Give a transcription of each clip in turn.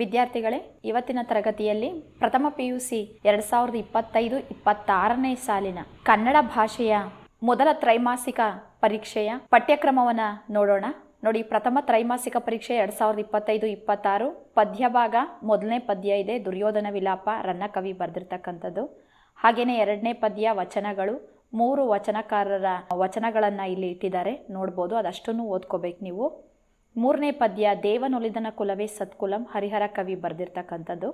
ವಿದ್ಯಾರ್ಥಿಗಳೇ, ಇವತ್ತಿನ ತರಗತಿಯಲ್ಲಿ ಪ್ರಥಮ ಪಿ ಯು ಸಿ ಎರಡು ಸಾವಿರದ ಇಪ್ಪತ್ತೈದು ಇಪ್ಪತ್ತಾರನೇ ಸಾಲಿನ ಕನ್ನಡ ಭಾಷೆಯ ಮೊದಲ ತ್ರೈಮಾಸಿಕ ಪರೀಕ್ಷೆಯ ಪಠ್ಯಕ್ರಮವನ್ನು ನೋಡೋಣ. ನೋಡಿ, ಪ್ರಥಮ ತ್ರೈಮಾಸಿಕ ಪರೀಕ್ಷೆ ಎರಡು ಸಾವಿರದ ಇಪ್ಪತ್ತೈದು ಇಪ್ಪತ್ತಾರು ಪದ್ಯ ಭಾಗ ಮೊದಲನೇ ಪದ್ಯ ಇದೆ, ದುರ್ಯೋಧನ ವಿಲಾಪ ರನ್ನ ಕವಿ ಬರೆದಿರ್ತಕ್ಕಂಥದ್ದು. ಹಾಗೆಯೇ ಎರಡನೇ ಪದ್ಯ ವಚನಗಳು, ಮೂರು ವಚನಕಾರರ ವಚನಗಳನ್ನು ಇಲ್ಲಿ ಇಟ್ಟಿದ್ದಾರೆ. ನೋಡ್ಬೋದು, ಅದಷ್ಟನ್ನು ಓದ್ಕೋಬೇಕು ನೀವು. ಮೂರನೇ ಪದ್ಯ, ದೇವನೊಲಿದನ ಕುಲವೇ ಸತ್ಕುಲಂ, ಹರಿಹರ ಕವಿ ಬರೆದಿರ್ತಕ್ಕಂಥದ್ದು.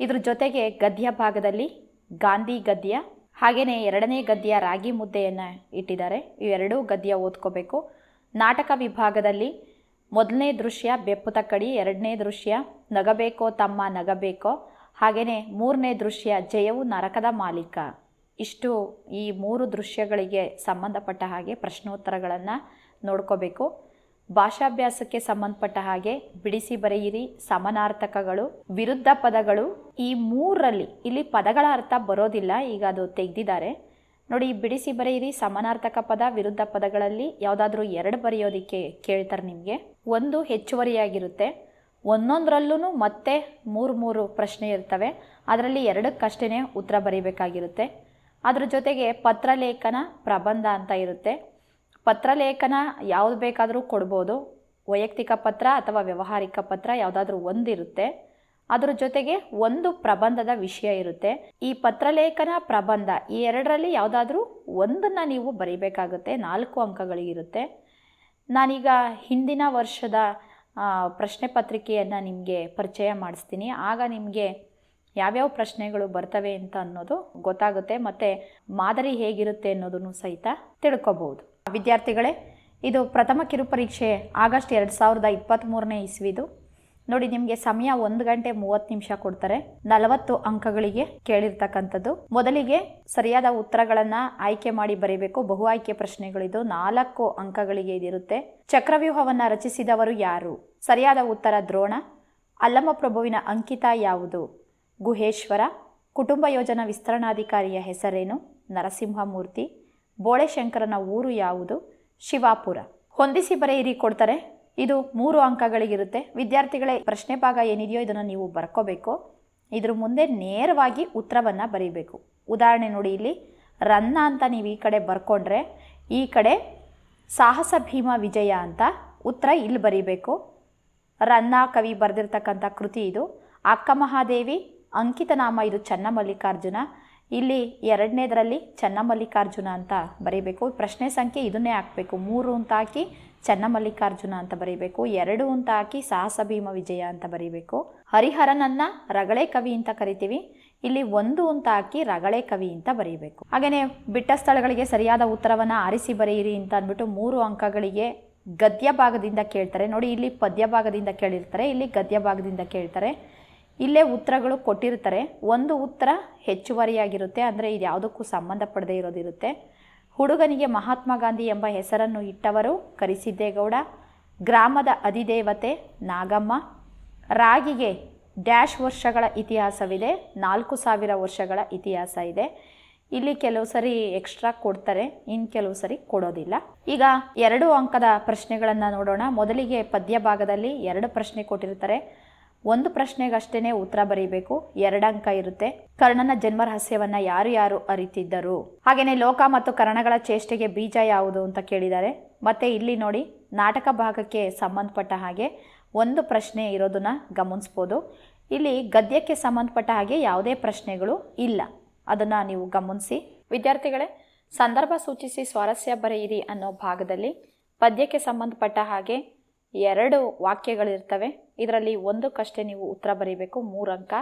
ಇದ್ರ ಜೊತೆಗೆ ಗದ್ಯ ಭಾಗದಲ್ಲಿ ಗಾಂಧಿ ಗದ್ಯ ಹಾಗೆಯೇ ಎರಡನೇ ಗದ್ಯ ರಾಗಿ ಮುದ್ದೆಯನ್ನು ಇಟ್ಟಿದ್ದಾರೆ. ಇವೆರಡೂ ಗದ್ಯ ಓದ್ಕೋಬೇಕು. ನಾಟಕ ವಿಭಾಗದಲ್ಲಿ ಮೊದಲನೇ ದೃಶ್ಯ ಬೆಪ್ಪು ಕಡಿ, ಎರಡನೇ ದೃಶ್ಯ ನಗಬೇಕೋ ತಮ್ಮ ನಗಬೇಕೋ ಹಾಗೆಯೇ ಮೂರನೇ ದೃಶ್ಯ ಜಯವು ನರಕದ ಮಾಲೀಕ. ಇಷ್ಟು ಈ ಮೂರು ದೃಶ್ಯಗಳಿಗೆ ಸಂಬಂಧಪಟ್ಟ ಹಾಗೆ ಪ್ರಶ್ನೋತ್ತರಗಳನ್ನು ನೋಡ್ಕೋಬೇಕು. ಭಾಷಾಭ್ಯಾಸಕ್ಕೆ ಸಂಬಂಧಪಟ್ಟ ಹಾಗೆ ಬಿಡಿಸಿ ಬರೆಯಿರಿ. ಸಮನಾರ್ಥಕಗಳು, ವಿರುದ್ಧ ಪದಗಳು ಈ ಮೂರರಲ್ಲಿ ಇಲ್ಲಿ ಪದಗಳ ಅರ್ಥ ಬರೋದಿಲ್ಲ. ಈಗ ಅದು ತೆಗೆದಿದ್ದಾರೆ. ನೋಡಿ, ಬಿಡಿಸಿ ಬರೆಯಿರಿ. ಸಮನಾರ್ಥಕ ಪದ, ವಿರುದ್ಧ ಪದಗಳಲ್ಲಿ ಯಾವುದಾದ್ರೂ ಎರಡು ಬರೆಯೋದಕ್ಕೆ ಕೇಳ್ತಾರೆ ನಿಮಗೆ. ಒಂದು ಹೆಚ್ಚುವರಿಯಾಗಿರುತ್ತೆ. ಒಂದೊಂದರಲ್ಲೂ ಮತ್ತೆ ಮೂರು ಮೂರು ಪ್ರಶ್ನೆ ಇರ್ತವೆ. ಅದರಲ್ಲಿ ಎರಡಕ್ಕಷ್ಟೇ ಉತ್ತರ ಬರೀಬೇಕಾಗಿರುತ್ತೆ. ಅದ್ರ ಜೊತೆಗೆ ಪತ್ರಲೇಖನ ಪ್ರಬಂಧ ಅಂತ ಇರುತ್ತೆ. ಪತ್ರಲೇಖನ ಯಾವುದು ಬೇಕಾದರೂ ಕೊಡ್ಬೋದು. ವೈಯಕ್ತಿಕ ಪತ್ರ ಅಥವಾ ವ್ಯವಹಾರಿಕ ಪತ್ರ ಯಾವುದಾದ್ರೂ ಒಂದಿರುತ್ತೆ. ಅದ್ರ ಜೊತೆಗೆ ಒಂದು ಪ್ರಬಂಧದ ವಿಷಯ ಇರುತ್ತೆ. ಈ ಪತ್ರಲೇಖನ ಪ್ರಬಂಧ ಈ ಎರಡರಲ್ಲಿ ಯಾವುದಾದ್ರೂ ಒಂದನ್ನು ನೀವು ಬರೀಬೇಕಾಗುತ್ತೆ. ನಾಲ್ಕು ಅಂಕಗಳಿಗಿರುತ್ತೆ ನಾನೀಗ ಹಿಂದಿನ ವರ್ಷದ ಪ್ರಶ್ನೆ ಪತ್ರಿಕೆಯನ್ನು ನಿಮಗೆ ಪರಿಚಯ ಮಾಡಿಸ್ತೀನಿ. ಆಗ ನಿಮಗೆ ಯಾವ್ಯಾವ ಪ್ರಶ್ನೆಗಳು ಬರ್ತವೆ ಅಂತ ಅನ್ನೋದು ಗೊತ್ತಾಗುತ್ತೆ. ಮತ್ತು ಮಾದರಿ ಹೇಗಿರುತ್ತೆ ಅನ್ನೋದನ್ನು ಸಹಿತ ತಿಳ್ಕೊಬಹುದು ವಿದ್ಯಾರ್ಥಿಗಳೇ, ಇದು ಪ್ರಥಮ ಕಿರುಪರೀಕ್ಷೆ ಆಗಸ್ಟ್ ಎರಡು ಸಾವಿರದ ಇಪ್ಪತ್ತ್ಮೂರನೇ ಇಸ್ವಿದು. ನೋಡಿ, ನಿಮಗೆ ಸಮಯ ಒಂದು ಗಂಟೆ ಮೂವತ್ತು ನಿಮಿಷ ಕೊಡ್ತಾರೆ. ನಲವತ್ತು ಅಂಕಗಳಿಗೆ ಕೇಳಿರ್ತಕ್ಕಂಥದ್ದು. ಮೊದಲಿಗೆ ಸರಿಯಾದ ಉತ್ತರಗಳನ್ನು ಆಯ್ಕೆ ಮಾಡಿ ಬರೀಬೇಕು. ಬಹು ಆಯ್ಕೆ ಪ್ರಶ್ನೆಗಳಿದು ನಾಲ್ಕು ಅಂಕಗಳಿಗೆ ಇದಿರುತ್ತೆ. ಚಕ್ರವ್ಯೂಹವನ್ನು ರಚಿಸಿದವರು ಯಾರು? ಸರಿಯಾದ ಉತ್ತರ ದ್ರೋಣ. ಅಲ್ಲಮ ಪ್ರಭುವಿನ ಅಂಕಿತ ಯಾವುದು? ಗುಹೇಶ್ವರ. ಕುಟುಂಬ ಯೋಜನಾ ವಿಸ್ತರಣಾಧಿಕಾರಿಯ ಹೆಸರೇನು? ನರಸಿಂಹಮೂರ್ತಿ. ಬೋಳೆಶಂಕರನ ಊರು ಯಾವುದು? ಶಿವಾಪುರ. ಹೊಂದಿಸಿ ಬರೆಯಿರಿ ಕೊಡ್ತಾರೆ. ಇದು ಮೂರು ಅಂಕಗಳಿಗಿರುತ್ತೆ. ವಿದ್ಯಾರ್ಥಿಗಳೇ, ಪ್ರಶ್ನೆ ಭಾಗ ಏನಿದೆಯೋ ಇದನ್ನು ನೀವು ಬರ್ಕೋಬೇಕು. ಇದ್ರ ಮುಂದೆ ನೇರವಾಗಿ ಉತ್ತರವನ್ನು ಬರೀಬೇಕು. ಉದಾಹರಣೆ ನೋಡಿ ಇಲ್ಲಿ. ರನ್ನ ಅಂತ ನೀವು ಈ ಕಡೆ ಬರ್ಕೊಂಡ್ರೆ, ಈ ಕಡೆ ಸಾಹಸ ಭೀಮ ವಿಜಯ ಅಂತ ಉತ್ತರ ಇಲ್ಲಿ ಬರೀಬೇಕು. ರನ್ನ ಕವಿ ಬರೆದಿರ್ತಕ್ಕಂಥ ಕೃತಿ ಇದು. ಅಕ್ಕ ಮಹಾದೇವಿ, ಅಂಕಿತನಾಮ ಇದು ಚನ್ನಮಲ್ಲಿಕಾರ್ಜುನ. ಇಲ್ಲಿ ಎರಡನೇದರಲ್ಲಿ ಚನ್ನಮಲ್ಲಿಕಾರ್ಜುನ ಅಂತ ಬರೀಬೇಕು. ಪ್ರಶ್ನೆ ಸಂಖ್ಯೆ ಇದನ್ನೇ ಹಾಕಬೇಕು. ಮೂರು ಅಂತ ಹಾಕಿ ಚನ್ನಮಲ್ಲಿಕಾರ್ಜುನ ಅಂತ ಬರೀಬೇಕು. ಎರಡು ಅಂತ ಹಾಕಿ ಸಾಹಸ ಭೀಮ ವಿಜಯ ಅಂತ ಬರೀಬೇಕು. ಹರಿಹರನನ್ನ ರಗಳೆ ಕವಿ ಅಂತ ಕರಿತೀವಿ. ಇಲ್ಲಿ ಒಂದು ಅಂತ ಹಾಕಿ ರಗಳೆ ಕವಿ ಅಂತ ಬರೀಬೇಕು. ಹಾಗೆಯೇ ಬಿಟ್ಟ ಸ್ಥಳಗಳಿಗೆ ಸರಿಯಾದ ಉತ್ತರವನ್ನು ಆರಿಸಿ ಬರೆಯಿರಿ ಅಂತ ಅಂದ್ಬಿಟ್ಟು ಮೂರು ಅಂಕಗಳಿಗೆ ಗದ್ಯ ಭಾಗದಿಂದ ಕೇಳ್ತಾರೆ. ನೋಡಿ, ಇಲ್ಲಿ ಪದ್ಯ ಭಾಗದಿಂದ ಕೇಳಿರ್ತಾರೆ, ಇಲ್ಲಿ ಗದ್ಯ ಭಾಗದಿಂದ ಕೇಳ್ತಾರೆ. ಇಲ್ಲೇ ಉತ್ತರಗಳು ಕೊಟ್ಟಿರ್ತಾರೆ. ಒಂದು ಉತ್ತರ ಹೆಚ್ಚುವರಿಯಾಗಿರುತ್ತೆ. ಅಂದರೆ ಇದು ಯಾವುದಕ್ಕೂ ಸಂಬಂಧಪಡದೇ ಇರೋದಿರುತ್ತೆ. ಹುಡುಗನಿಗೆ ಮಹಾತ್ಮ ಗಾಂಧಿ ಎಂಬ ಹೆಸರನ್ನು ಇಟ್ಟವರು ಕರಿಸಿದ್ದೇಗೌಡ, ಗ್ರಾಮದ ಅಧಿದೇವತೆ ನಾಗಮ್ಮ. ರಾಗಿಗೆ ಡ್ಯಾಶ್ ವರ್ಷಗಳ ಇತಿಹಾಸವಿದೆ. ನಾಲ್ಕು ಸಾವಿರ ವರ್ಷಗಳ ಇತಿಹಾಸ ಇದೆ. ಇಲ್ಲಿ ಕೆಲವು ಸರಿ ಎಕ್ಸ್ಟ್ರಾ ಕೊಡ್ತಾರೆ. ಇನ್ನು ಕೆಲವು ಸರಿ ಕೊಡೋದಿಲ್ಲ. ಈಗ ಎರಡು ಅಂಕದ ಪ್ರಶ್ನೆಗಳನ್ನು ನೋಡೋಣ. ಮೊದಲಿಗೆ ಪದ್ಯ ಭಾಗದಲ್ಲಿ ಎರಡು ಪ್ರಶ್ನೆ ಕೊಟ್ಟಿರ್ತಾರೆ. ಒಂದು ಪ್ರಶ್ನೆಗಷ್ಟೇ ಉತ್ತರ ಬರೀಬೇಕು. ಎರಡಂಕ ಇರುತ್ತೆ. ಕರ್ಣನ ಜನ್ಮ ರಹಸ್ಯವನ್ನ ಯಾರು ಯಾರು ಅರಿತಿದ್ದರು? ಹಾಗೇನೆ ಲೋಕ ಮತ್ತು ಕರ್ಣಗಳ ಚೇಷ್ಟೆಗೆ ಬೀಜ ಯಾವುದು ಅಂತ ಕೇಳಿದ್ದಾರೆ ಮತ್ತೆ ಇಲ್ಲಿ ನೋಡಿ, ನಾಟಕ ಭಾಗಕ್ಕೆ ಸಂಬಂಧಪಟ್ಟ ಹಾಗೆ ಒಂದು ಪ್ರಶ್ನೆ ಇರೋದನ್ನ ಗಮನಿಸ್ಬೋದು. ಇಲ್ಲಿ ಗದ್ಯಕ್ಕೆ ಸಂಬಂಧಪಟ್ಟ ಹಾಗೆ ಯಾವುದೇ ಪ್ರಶ್ನೆಗಳು ಇಲ್ಲ. ಅದನ್ನು ನೀವು ಗಮನಿಸಿ. ವಿದ್ಯಾರ್ಥಿಗಳೇ, ಸಂದರ್ಭ ಸೂಚಿಸಿ ಸ್ವಾರಸ್ಯ ಬರೆಯಿರಿ ಅನ್ನೋ ಭಾಗದಲ್ಲಿ ಪದ್ಯಕ್ಕೆ ಸಂಬಂಧಪಟ್ಟ ಹಾಗೆ ಎರಡು ವಾಕ್ಯಗಳಿರ್ತವೆ. ಇದರಲ್ಲಿ ಒಂದಕ್ಕಷ್ಟೇ ನೀವು ಉತ್ತರ ಬರೀಬೇಕು, ಮೂರು ಅಂಕ.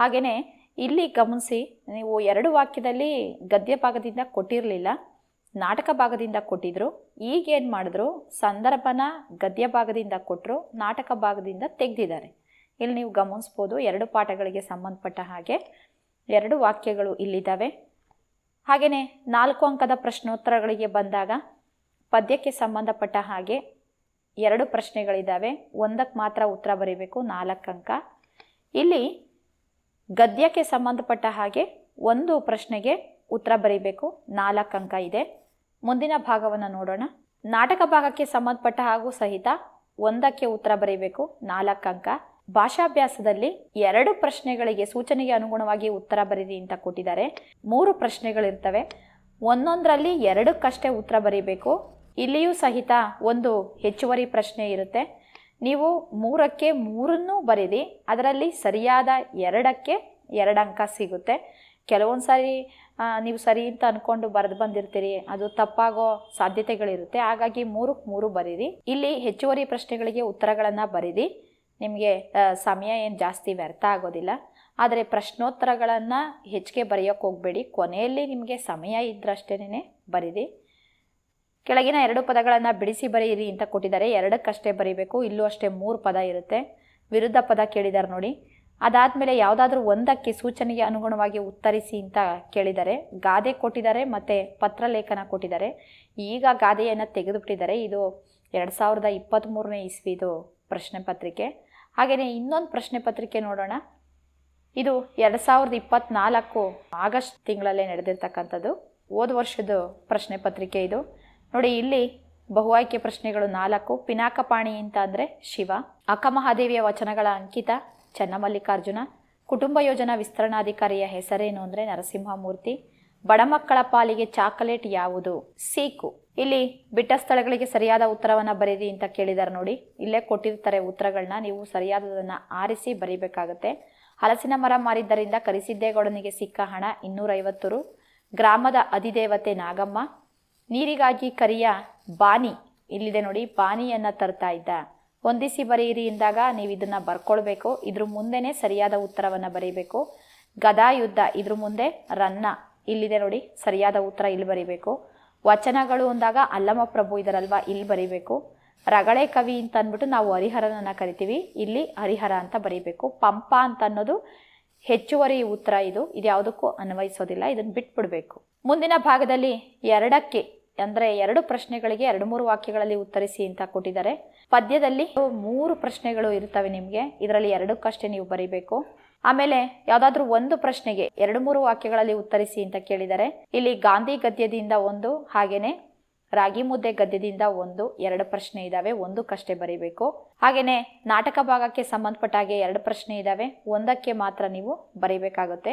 ಹಾಗೆಯೇ ಇಲ್ಲಿ ಗಮನಿಸಿ, ನೀವು ಎರಡು ವಾಕ್ಯದಲ್ಲಿ ಗದ್ಯ ಭಾಗದಿಂದ ಕೊಟ್ಟಿರಲಿಲ್ಲ, ನಾಟಕ ಭಾಗದಿಂದ ಕೊಟ್ಟಿದ್ರು ಈಗ ಏನು ಮಾಡಿದ್ರು, ಸಂದರ್ಭನ ಗದ್ಯ ಭಾಗದಿಂದ ಕೊಟ್ಟರು ನಾಟಕ ಭಾಗದಿಂದ ತೆಗೆದಿದ್ದಾರೆ. ಇಲ್ಲಿ ನೀವು ಗಮನಿಸ್ಬೋದು, ಎರಡು ಪಾಠಗಳಿಗೆ ಸಂಬಂಧಪಟ್ಟ ಹಾಗೆ ಎರಡು ವಾಕ್ಯಗಳು ಇಲ್ಲಿದ್ದಾವೆ. ಹಾಗೆಯೇ ನಾಲ್ಕು ಅಂಕದ ಪ್ರಶ್ನೋತ್ತರಗಳಿಗೆ ಬಂದಾಗ ಪದ್ಯಕ್ಕೆ ಸಂಬಂಧಪಟ್ಟ ಹಾಗೆ ಎರಡು ಪ್ರಶ್ನೆಗಳಿದ್ದಾವೆ ಒಂದಕ್ಕೆ ಮಾತ್ರ ಉತ್ತರ ಬರೀಬೇಕು, ನಾಲ್ಕು ಅಂಕ. ಇಲ್ಲಿ ಗದ್ಯಕ್ಕೆ ಸಂಬಂಧಪಟ್ಟ ಹಾಗೆ ಒಂದು ಪ್ರಶ್ನೆಗೆ ಉತ್ತರ ಬರೀಬೇಕು, ನಾಲ್ಕು ಅಂಕ ಇದೆ. ಮುಂದಿನ ಭಾಗವನ್ನು ನೋಡೋಣ. ನಾಟಕ ಭಾಗಕ್ಕೆ ಸಂಬಂಧಪಟ್ಟ ಹಾಗೂ ಸಹಿತ ಒಂದಕ್ಕೆ ಉತ್ತರ ಬರೀಬೇಕು, ನಾಲ್ಕು ಅಂಕ. ಭಾಷಾಭ್ಯಾಸದಲ್ಲಿ ಎರಡು ಪ್ರಶ್ನೆಗಳಿಗೆ ಸೂಚನೆಗೆ ಅನುಗುಣವಾಗಿ ಉತ್ತರ ಬರೀರಿ ಅಂತ ಕೊಟ್ಟಿದ್ದಾರೆ. ಮೂರು ಪ್ರಶ್ನೆಗಳಿರ್ತವೆ. ಒಂದೊಂದರಲ್ಲಿ ಎರಡಕ್ಕಷ್ಟೇ ಉತ್ತರ ಬರೀಬೇಕು ಇಲ್ಲಿಯೂ ಸಹಿತ ಒಂದು ಹೆಚ್ಚುವರಿ ಪ್ರಶ್ನೆ ಇರುತ್ತೆ. ನೀವು ಮೂರಕ್ಕೆ ಮೂರನ್ನೂ ಬರೀರಿ, ಅದರಲ್ಲಿ ಸರಿಯಾದ ಎರಡಕ್ಕೆ ಎರಡು ಅಂಕ ಸಿಗುತ್ತೆ. ಕೆಲವೊಂದು ಸಾರಿ ನೀವು ಸರಿ ಅಂತ ಅಂದ್ಕೊಂಡು ಬರೆದು ಬಂದಿರ್ತೀರಿ, ಅದು ತಪ್ಪಾಗೋ ಸಾಧ್ಯತೆಗಳಿರುತ್ತೆ. ಹಾಗಾಗಿ ಮೂರಕ್ಕೆ ಮೂರು ಬರೀರಿ. ಇಲ್ಲಿ ಹೆಚ್ಚುವರಿ ಪ್ರಶ್ನೆಗಳಿಗೆ ಉತ್ತರಗಳನ್ನು ಬರೀರಿ. ನಿಮಗೆ ಸಮಯ ಏನು ಜಾಸ್ತಿ ವ್ಯರ್ಥ ಆಗೋದಿಲ್ಲ. ಆದರೆ ಪ್ರಶ್ನೋತ್ತರಗಳನ್ನು ಹೆಚ್ಚಿಗೆ ಬರೆಯೋಕ್ಕೆ ಹೋಗಬೇಡಿ. ಕೊನೆಯಲ್ಲಿ ನಿಮಗೆ ಸಮಯ ಇದ್ದರಷ್ಟೇನೆ ಬರೀರಿ. ಕೆಳಗಿನ ಎರಡು ಪದಗಳನ್ನು ಬಿಡಿಸಿ ಬರೆಯಿರಿ ಅಂತ ಕೊಟ್ಟಿದ್ದಾರೆ. ಎರಡಕ್ಕಷ್ಟೇ ಬರೀಬೇಕು. ಇಲ್ಲೂ ಅಷ್ಟೇ ಮೂರು ಪದ ಇರುತ್ತೆ. ವಿರುದ್ಧ ಪದ ಕೇಳಿದ್ದಾರೆ ನೋಡಿ. ಅದಾದಮೇಲೆ ಯಾವುದಾದ್ರೂ ಒಂದಕ್ಕೆ ಸೂಚನೆಗೆ ಅನುಗುಣವಾಗಿ ಉತ್ತರಿಸಿ ಅಂತ ಕೇಳಿದ್ದಾರೆ. ಗಾದೆ ಕೊಟ್ಟಿದ್ದಾರೆ ಮತ್ತು ಪತ್ರಲೇಖನ ಕೊಟ್ಟಿದ್ದಾರೆ. ಈಗ ಗಾದೆಯನ್ನು ತೆಗೆದುಬಿಟ್ಟಿದ್ದಾರೆ. ಇದು ಎರಡು ಸಾವಿರದ ಇಪ್ಪತ್ತ್ಮೂರನೇ ಇಸ್ವಿದು ಪ್ರಶ್ನೆ ಪತ್ರಿಕೆ. ಹಾಗೆಯೇ ಇನ್ನೊಂದು ಪ್ರಶ್ನೆ ಪತ್ರಿಕೆ ನೋಡೋಣ. ಇದು ಎರಡು ಸಾವಿರದ ಇಪ್ಪತ್ತ್ನಾಲ್ಕು ಆಗಸ್ಟ್ ತಿಂಗಳಲ್ಲೇ ನಡೆದಿರ್ತಕ್ಕಂಥದ್ದು. ಹೋದ ವರ್ಷದ ಪ್ರಶ್ನೆ ಪತ್ರಿಕೆ ಇದು. ನೋಡಿ, ಇಲ್ಲಿ ಬಹು ಆಯ್ಕೆ ಪ್ರಶ್ನೆಗಳು ನಾಲ್ಕು. ಪಿನಾಕಪಾಣಿ ಅಂತ ಅಂದರೆ ಶಿವ. ಅಕ್ಕಮಹಾದೇವಿಯ ವಚನಗಳ ಅಂಕಿತ ಚನ್ನಮಲ್ಲಿಕಾರ್ಜುನ. ಕುಟುಂಬ ಯೋಜನಾ ವಿಸ್ತರಣಾಧಿಕಾರಿಯ ಹೆಸರೇನು ಅಂದರೆ ನರಸಿಂಹಮೂರ್ತಿ. ಬಡ ಮಕ್ಕಳ ಪಾಲಿಗೆ ಚಾಕಲೇಟ್ ಯಾವುದು? ಸೀಕು. ಇಲ್ಲಿ ಬಿಟ್ಟ ಸ್ಥಳಗಳಿಗೆ ಸರಿಯಾದ ಉತ್ತರವನ್ನು ಬರೀರಿ ಅಂತ ಕೇಳಿದ್ದಾರೆ ನೋಡಿ. ಇಲ್ಲೇ ಕೊಟ್ಟಿರ್ತಾರೆ ಉತ್ತರಗಳನ್ನ ನೀವು ಸರಿಯಾದದನ್ನು ಆರಿಸಿ ಬರೀಬೇಕಾಗತ್ತೆ. ಹಲಸಿನ ಮರ ಮಾರಿದ್ದರಿಂದ ಕರಿಸಿದ್ದೇಗೌಡನಿಗೆ ಸಿಕ್ಕ ಹಣ ಇನ್ನೂರೈವತ್ತು ರು. ಗ್ರಾಮದ ಅಧಿದೇವತೆ ನಾಗಮ್ಮ. ನೀರಿಗಾಗಿ ಕರಿಯ ಬಾನಿ. ಇಲ್ಲಿದೆ ನೋಡಿ, ಬಾನಿಯನ್ನು ತರ್ತಾ ಇದ್ದ. ಹೊಂದಿಸಿ ಬರೆಯಿರಿ ಎಂದಾಗ ನೀವು ಇದನ್ನು ಬರ್ಕೊಳ್ಬೇಕು. ಇದ್ರ ಮುಂದೆನೇ ಸರಿಯಾದ ಉತ್ತರವನ್ನು ಬರೀಬೇಕು. ಗದಾ ಯುದ್ಧ, ಇದ್ರ ಮುಂದೆ ರನ್ನ. ಇಲ್ಲಿದೆ ನೋಡಿ, ಸರಿಯಾದ ಉತ್ತರ ಇಲ್ಲಿ ಬರೀಬೇಕು. ವಚನಗಳು ಅಂದಾಗ ಅಲ್ಲಮ ಪ್ರಭು ಇದರಲ್ವಾ, ಇಲ್ಲಿ ಬರೀಬೇಕು. ರಗಳೆ ಕವಿ ಅಂತ ಅಂದ್ಬಿಟ್ಟು ನಾವು ಹರಿಹರನನ್ನು ಕರಿತೀವಿ, ಇಲ್ಲಿ ಹರಿಹರ ಅಂತ ಬರೀಬೇಕು. ಪಂಪ ಅಂತ ಅನ್ನೋದು ಹೆಚ್ಚುವರಿ ಉತ್ತರ ಇದು ಇದು ಯಾವುದಕ್ಕೂ ಅನ್ವಯಿಸೋದಿಲ್ಲ ಇದನ್ನು ಬಿಟ್ಬಿಡಬೇಕು. ಮುಂದಿನ ಭಾಗದಲ್ಲಿ ಎರಡಕ್ಕೆ ಅಂದರೆ ಎರಡು ಪ್ರಶ್ನೆಗಳಿಗೆ ಎರಡು ಮೂರು ವಾಕ್ಯಗಳಲ್ಲಿ ಉತ್ತರಿಸಿ ಅಂತ ಕೊಟ್ಟಿದ್ದಾರೆ. ಪದ್ಯದಲ್ಲಿ ಮೂರು ಪ್ರಶ್ನೆಗಳು ಇರ್ತವೆ ನಿಮಗೆ. ಇದರಲ್ಲಿ ಎರಡಕ್ಕಷ್ಟೇ ನೀವು ಬರೀಬೇಕು. ಆಮೇಲೆ ಯಾವುದಾದ್ರೂ ಒಂದು ಪ್ರಶ್ನೆಗೆ ಎರಡು ಮೂರು ವಾಕ್ಯಗಳಲ್ಲಿ ಉತ್ತರಿಸಿ ಅಂತ ಕೇಳಿದ್ದಾರೆ. ಇಲ್ಲಿ ಗಾಂಧಿ ಗದ್ಯದಿಂದ ಒಂದು ಹಾಗೆಯೇ ರಾಗಿ ಮುದ್ದೆ ಗದ್ಯದಿಂದ ಒಂದು, ಎರಡು ಪ್ರಶ್ನೆ ಇದ್ದಾವೆ ಒಂದಕ್ಕಷ್ಟೇ ಬರೀಬೇಕು. ಹಾಗೆಯೇ ನಾಟಕ ಭಾಗಕ್ಕೆ ಸಂಬಂಧಪಟ್ಟ ಹಾಗೆ ಎರಡು ಪ್ರಶ್ನೆ ಇದ್ದಾವೆ ಒಂದಕ್ಕೆ ಮಾತ್ರ ನೀವು ಬರೀಬೇಕಾಗುತ್ತೆ.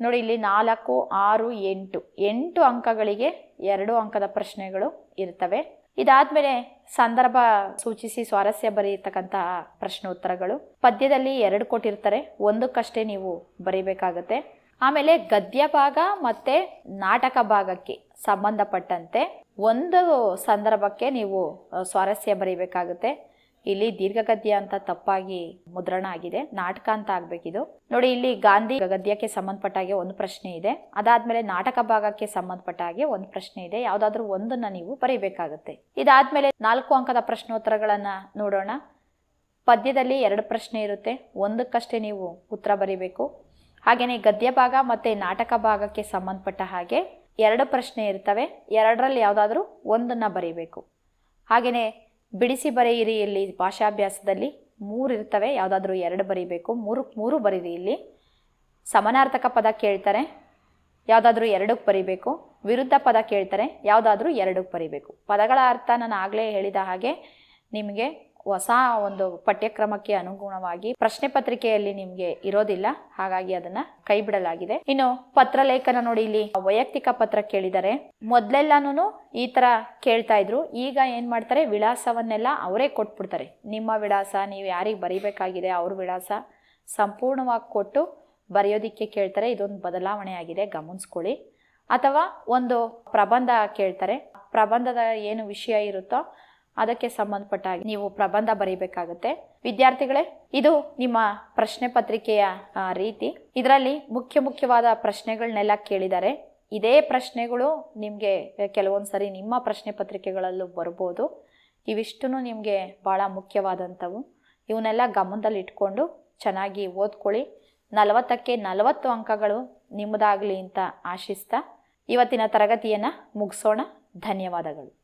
ನೋಡಿ, ಇಲ್ಲಿ ನಾಲ್ಕು, ಆರು, ಎಂಟು. ಎಂಟು ಅಂಕಗಳಿಗೆ ಎರಡು ಅಂಕದ ಪ್ರಶ್ನೆಗಳು ಇರ್ತವೆ. ಇದಾದ್ಮೇಲೆ ಸಂದರ್ಭ ಸೂಚಿಸಿ, ಸ್ವಾರಸ್ಯ ಬರೆಯತಕ್ಕಂತಹ ಪ್ರಶ್ನೋತ್ತರಗಳು. ಪದ್ಯದಲ್ಲಿ ಎರಡು ಕೊಟ್ಟಿರ್ತಾರೆ. ಒಂದಕ್ಕಷ್ಟೇ ನೀವು ಬರೀಬೇಕಾಗತ್ತೆ. ಆಮೇಲೆ ಗದ್ಯ ಭಾಗ ಮತ್ತೆ ನಾಟಕ ಭಾಗಕ್ಕೆ ಸಂಬಂಧಪಟ್ಟಂತೆ ಒಂದು ಸಂದರ್ಭಕ್ಕೆ ನೀವು, ಸ್ವಾರಸ್ಯ ಬರೀಬೇಕಾಗುತ್ತೆ. ಇಲ್ಲಿ ದೀರ್ಘಗದ್ಯ ಅಂತ ತಪ್ಪಾಗಿ ಮುದ್ರಣ ಆಗಿದೆ. ನಾಟಕ ಅಂತ ಆಗ್ಬೇಕಿದು. ನೋಡಿ, ಇಲ್ಲಿ ಗಾಂಧಿ ಗದ್ಯಕ್ಕೆ ಸಂಬಂಧಪಟ್ಟ ಹಾಗೆ ಒಂದು ಪ್ರಶ್ನೆ ಇದೆ. ಅದಾದ್ಮೇಲೆ ನಾಟಕ ಭಾಗಕ್ಕೆ ಸಂಬಂಧಪಟ್ಟ ಹಾಗೆ ಒಂದು ಪ್ರಶ್ನೆ ಇದೆ. ಯಾವ್ದಾದ್ರೂ ಒಂದನ್ನ ನೀವು ಬರೀಬೇಕಾಗುತ್ತೆ. ಇದಾದ್ಮೇಲೆ ನಾಲ್ಕು ಅಂಕದ ಪ್ರಶ್ನೋತ್ತರಗಳನ್ನ ನೋಡೋಣ. ಪದ್ಯದಲ್ಲಿ ಎರಡು ಪ್ರಶ್ನೆ ಇರುತ್ತೆ. ಒಂದಕ್ಕಷ್ಟೇ ನೀವು ಉತ್ತರ ಬರೀಬೇಕು. ಹಾಗೆಯೇ ಗದ್ಯ ಭಾಗ ಮತ್ತು ನಾಟಕ ಭಾಗಕ್ಕೆ ಸಂಬಂಧಪಟ್ಟ ಹಾಗೆ ಎರಡು ಪ್ರಶ್ನೆ ಇರ್ತವೆ. ಎರಡರಲ್ಲಿ ಯಾವುದಾದ್ರೂ ಒಂದನ್ನು ಬರೀಬೇಕು. ಹಾಗೆಯೇ ಬಿಡಿಸಿ ಬರೆಯಿರಿ ಇಲ್ಲಿ ಭಾಷಾಭ್ಯಾಸದಲ್ಲಿ. ಮೂರು ಇರ್ತವೆ, ಯಾವುದಾದ್ರೂ ಎರಡು ಬರೀಬೇಕು. ಮೂರು ಮೂರು ಬರೀರಿ ಇಲ್ಲಿ. ಸಮಾನಾರ್ಥಕ ಪದ ಕೇಳ್ತಾರೆ, ಯಾವುದಾದ್ರೂ ಎರಡಕ್ಕೆ ಬರೀಬೇಕು. ವಿರುದ್ಧ ಪದ ಕೇಳ್ತಾರೆ, ಯಾವುದಾದ್ರೂ ಎರಡಕ್ಕೆ ಬರೀಬೇಕು. ಪದಗಳ ಅರ್ಥ ನಾನು ಆಗಲೇ ಹೇಳಿದ ಹಾಗೆ ನಿಮಗೆ ಹೊಸ ಒಂದು ಪಠ್ಯಕ್ರಮಕ್ಕೆ ಅನುಗುಣವಾಗಿ ಪ್ರಶ್ನೆ ಪತ್ರಿಕೆಯಲ್ಲಿ ನಿಮಗೆ ಇರೋದಿಲ್ಲ, ಹಾಗಾಗಿ ಅದನ್ನ ಕೈ ಬಿಡಲಾಗಿದೆ ಇನ್ನು ಪತ್ರ ಲೇಖನ ನೋಡಿ ಇಲ್ಲಿ ವೈಯಕ್ತಿಕ ಪತ್ರ ಕೇಳಿದರೆ ಮೊದ್ಲೆಲ್ಲಾನು ಈ ತರ ಕೇಳ್ತಾ ಇದ್ರು, ಈಗ ಏನ್ ಮಾಡ್ತಾರೆ, ವಿಳಾಸವನ್ನೆಲ್ಲ ಅವರೇ ಕೊಟ್ಬಿಡ್ತಾರೆ. ನಿಮ್ಮ ವಿಳಾಸ, ನೀವು ಯಾರಿಗೆ ಬರೀಬೇಕಾಗಿದೆ ಅವ್ರ ವಿಳಾಸ ಸಂಪೂರ್ಣವಾಗಿ ಕೊಟ್ಟು ಬರೆಯೋದಿಕ್ಕೆ ಕೇಳ್ತಾರೆ. ಇದೊಂದು ಬದಲಾವಣೆ ಆಗಿದೆ, ಗಮನಿಸ್ಕೊಳ್ಳಿ. ಅಥವಾ ಒಂದು ಪ್ರಬಂಧ ಕೇಳ್ತಾರೆ. ಪ್ರಬಂಧದ ಏನು ವಿಷಯ ಇರುತ್ತೋ ಅದಕ್ಕೆ ಸಂಬಂಧಪಟ್ಟ ನೀವು ಪ್ರಬಂಧ ಬರೀಬೇಕಾಗತ್ತೆ. ವಿದ್ಯಾರ್ಥಿಗಳೇ, ಇದು ನಿಮ್ಮ ಪ್ರಶ್ನೆ ಪತ್ರಿಕೆಯ ರೀತಿ. ಇದರಲ್ಲಿ ಮುಖ್ಯ ಮುಖ್ಯವಾದ ಪ್ರಶ್ನೆಗಳನ್ನೆಲ್ಲ ಕೇಳಿದ್ದಾರೆ ಇದೇ ಪ್ರಶ್ನೆಗಳು ನಿಮಗೆ ಕೆಲವೊಂದು ಸರಿ ನಿಮ್ಮ ಪ್ರಶ್ನೆ ಪತ್ರಿಕೆಗಳಲ್ಲೂ ಬರ್ಬೋದು. ಇವಿಷ್ಟು ನಿಮಗೆ ಭಾಳ ಮುಖ್ಯವಾದಂಥವು. ಇವನ್ನೆಲ್ಲ ಗಮನದಲ್ಲಿ ಇಟ್ಕೊಂಡು ಚೆನ್ನಾಗಿ ಓದ್ಕೊಳ್ಳಿ. ನಲವತ್ತಕ್ಕೆ ನಲವತ್ತು ಅಂಕಗಳು ನಿಮ್ಮದಾಗಲಿ ಅಂತ ಆಶಿಸ್ತಾ, ಇವತ್ತಿನ ತರಗತಿಯನ್ನು ಮುಗಿಸೋಣ. ಧನ್ಯವಾದಗಳು.